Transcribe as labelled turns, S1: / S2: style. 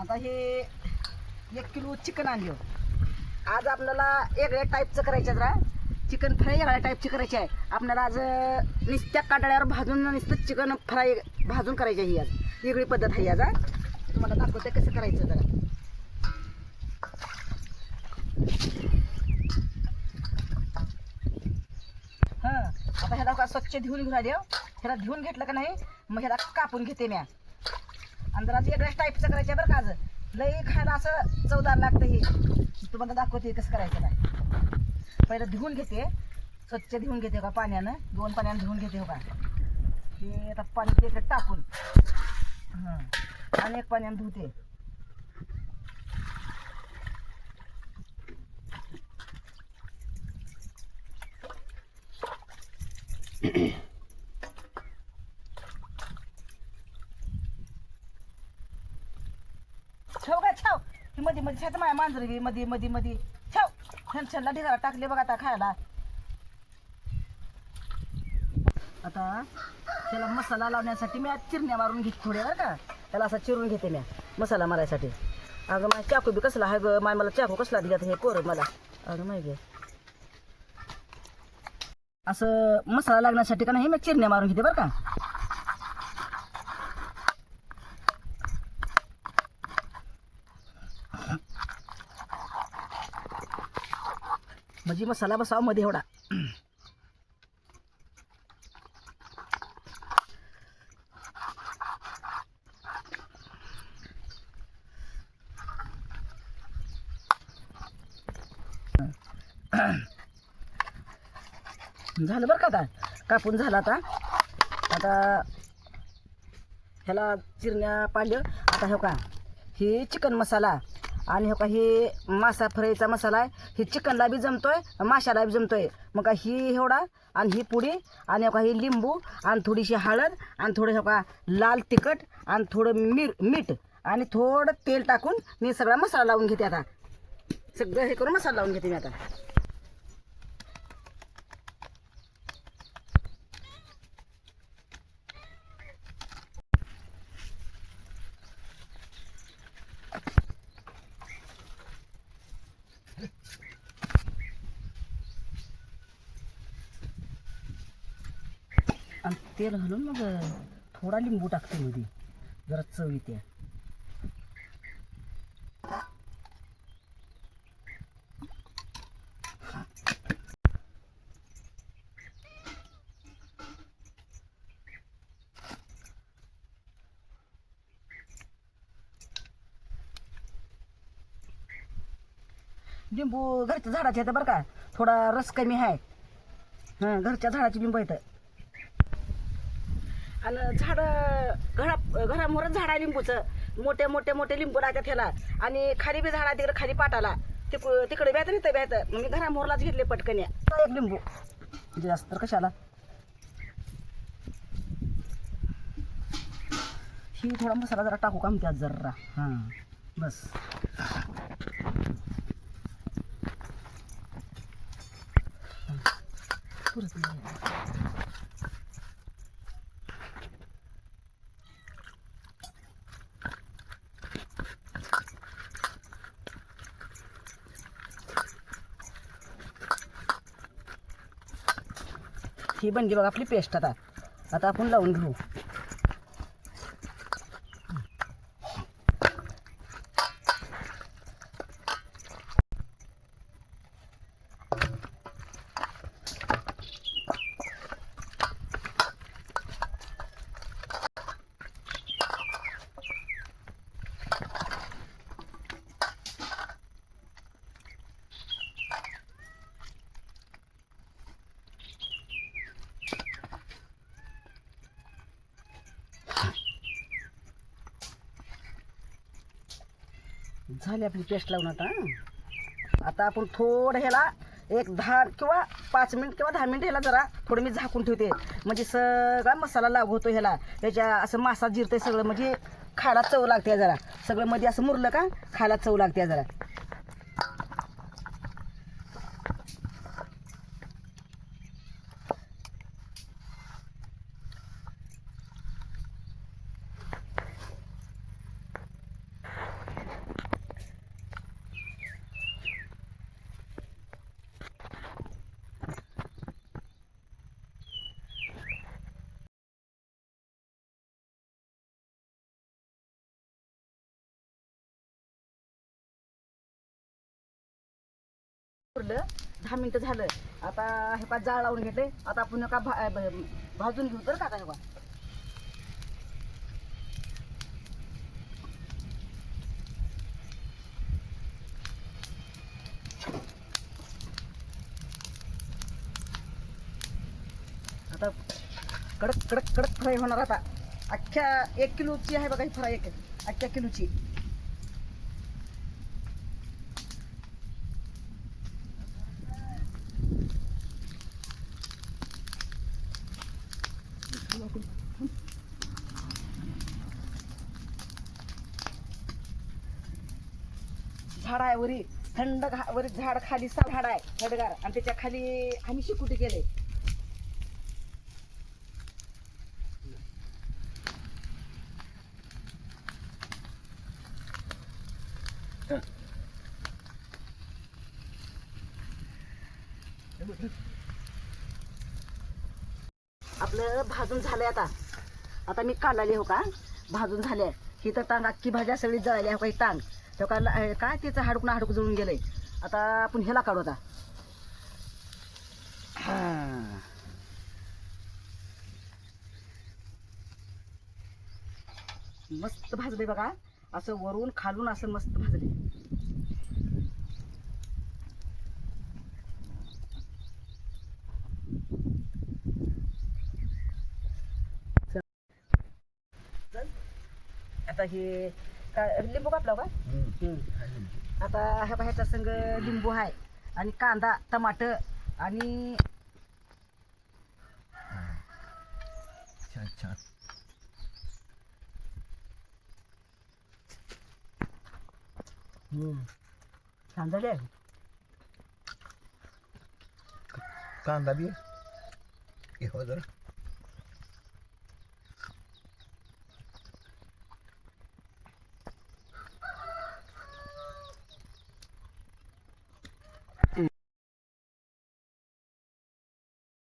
S1: आता हे एक किलो चिकन आणलं. आज आपल्याला वेगळ्या टाईपचं करायचं जरा. चिकन फ्राय वेगळ्या टाईपची करायची आहे. आपल्याला आज नुसत्या काटाळ्यावर भाजून नुसतं चिकन फ्राय भाजून करायची आहे आज. वेगळी पद्धत आहे आज तुम्हाला दाखवते कसं करायचं जरा. हां आता ह्याला स्वच्छ धुवून घेऊन आले हो. ह्याला धुवून घेतलं का नाही मग ह्याला कापून घेते म्या आणि जरा वेगळ्याच टाईपचं करायचं बरं का आज. लई खायला असं चवदार लागतं हे. तुम्हाला दाखवते कसं करायचं काय. पहिलं धुवून घेते. स्वच्छ धुवून घेते का पाण्यानं. दोन पाण्यानं धुवून घेते हो का हे आता पाणी ते टाकून. हां. आणि एक पाण्यानं धुते. ठेव काय ठेव. ही मध्ये मध्ये छात माया मांजर बी. मध्ये मध्ये मध्ये ठेव. छान छानला ढिगारा टाकले बघ आता खायला. आता त्याला मसाला लावण्यासाठी मी आज चिरण्या मारून घेते थोड्या बरं का. त्याला असा चिरून घेते मी मसाला मारायसाठी अगं माझा चाकू बी कसला आहे ग माय मला चाकू कसला दिला हे पोरं मला. अगं माहिती असं मसाला लागण्यासाठी का नाही मी चिरण्या मारून घेते बरं का. भाजी मसाला बसावा मध्ये एवढा. झालं बरं का आता? कापून झाला आता. आता ह्याला चिरण्या पाडलं आता हे का हे चिकन मसाला. आणि हो का हे मासा फ्रायचा मसाला आहे. हे चिकनला बी जमतोय माशाला बी जमतोय. मग का ही एवढा आणि ही पुडी आणि हो का ही लिंबू आणि थोडीशी हळद आणि थोडं हो का लाल तिखट आणि थोडं मीर मीठ आणि थोडं तेल टाकून मी सगळा मसाला लावून घेते आता. सगळं हे करून मसाला लावून घेते मी आता. आणि तेल घालून मग थोडा लिंबू टाकते मध्ये जरा चव येते. लिंबू घरच्या झाडाचे येतं बरं का. थोडा रस कमी आहे. हां घरच्या झाडाची लिंबू येतं आणि झाडं घरा घरामोरच झाड आहे लिंबूचं. मोठे मोठे मोठे लिंबू लागतात ह्याला. आणि खाली बी झाड आहे तिकडे खाली पाटाला. तिक तिकडे बॅत नाही तर बॅत मी घरामोरलाच घेतले पटकन या. एक लिंबू. जास्त तर कशाला? ही थोडा मसाला जरा टाकू का म्हणते जरा? हां बस. पुरत ही बनली बघा आपली पेस्ट आता. आता आपण लावून घेऊ. झाली आपली पेस्ट लावून आता आता आपण थोडं ह्याला एक दहा किंवा पाच मिनिट किंवा दहा मिनिट ह्याला जरा थोडं मी झाकून ठेवते. म्हणजे सगळा मसाला लागू होतो ह्याला. याच्या असं मासा जिरते सगळं म्हणजे खायला चव लागते जरा. सगळं मध्ये असं मुरलं का खायला चव लागते जरा. ठेवलं दहा मिनिटं झालं. आता हे पा जाळ लावून घेतले. आता आपण का भा- भाजून घेऊ तर का आता हे आता कडक कडक कडक फ्राय होणार आता. अख्ख्या एक किलोची आहे बघा ही फ्राय एक अख्ख्या किलोची. झाड आहे वरी थंड घा- वरी झाड खाली सा झाड आहे थंडगार. आणि त्याच्याखाली आम्ही शिकुटी गेले आपलं भाजून झालंय आता. आता मी काढलेली हो का? भाजून झाले ही तर टांग अख्खी भाज्या सगळी जळाली हो काही टांग तो काय त्याचं हाडूक ना हाडूक जळून गेलंय? आता आपण ह्याला काढू आता. मस्त भाजले बघा. असं वरून खालून असं मस्त भाजले आता हे लिंबू कापला का आता ह्या ह्याच्या संग लिंबू आहे आणि कांदा टमाटर आणि
S2: छान छान. कांदा बी. हे हो जरा.